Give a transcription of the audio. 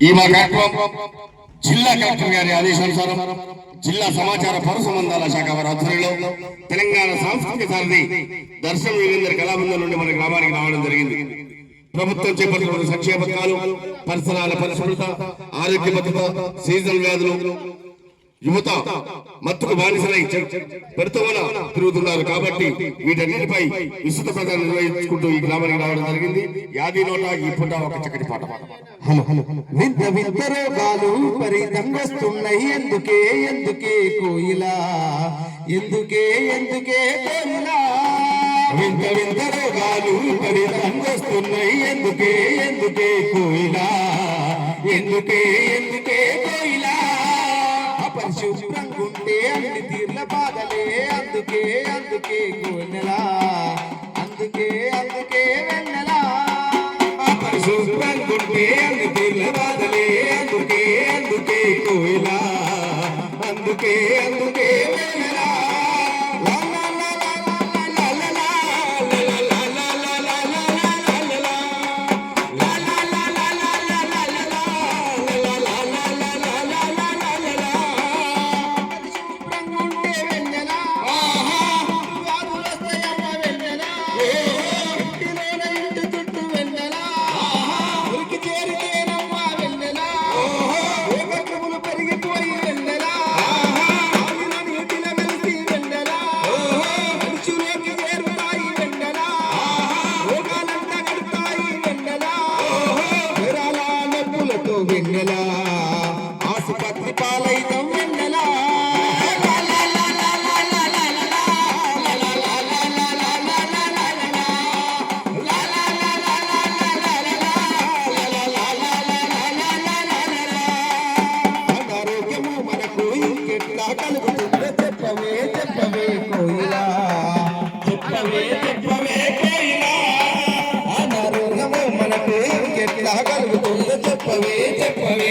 ఈ మా కార్యక్రమం జిల్లా కలెక్టర్ గారి ఆదేశానుసారం జిల్లా సమాచార పౌర సంబంధాల శాఖ వారి ఆధ్వర్యంలో తెలంగాణ సాంస్కృతిక సారథి దర్శన వీరేంద్ర కళాబృందం నుండి మన గ్రామానికి రావడం జరిగింది. ప్రభుత్వం చేపట్టిన సంక్షేమ పథకాలు పరిసరాల పరిశుభ్రత ఆరోగ్య భద్రత సీజన్ వ్యాధులు యువత మత్తుకు బానిసలై పెడతవన తిరుగుతున్నారు కాబట్టి వీటన్నిటిపై విస్తృత ప్రచారం నిర్వహించుకుంటూ ఈ గ్రామానికి రావడం జరిగింది. యాది నోట ఈ పూట ఒక చక్కటి పాట. వింత వింత రోగాలు పరితంగొస్తున్నాయి ఎందుకే ఎందుకే కోయిలా? ఎందుకే ఎందుకే కోయిలా? వింత వింత రోగాలు పరితంగొస్తున్నాయి ఎందుకే ఎందుకే కోయిలా? ఎందుకే ఎందుకే కోయిలా? అపరిశుభ్రంగుంటే అన్ని తీర్ల బాధలే. అందుకే అందుకే గోనెలా అందుకే అందుకే వెన్నెలా? పరిశుభ్రంగుంటే అన్ని తీర్ల బాధలే. అందుకే అందుకే కోయిలా? అందుకే అందుకే వెన్నెల? ఆసుపత్రి పాలైతం వెన్నెల? అనారోగ్యము మనకు ఇంకెట్లా కలుగుతుందో? చెప్పవే చెప్పవే కోయిలా. చెప్పవే చెప్పవే కోయిలా. అనారోగ్యము మనకు ఇంకెట్లా కలుగు ಜಪವೇ ಜಪವೇ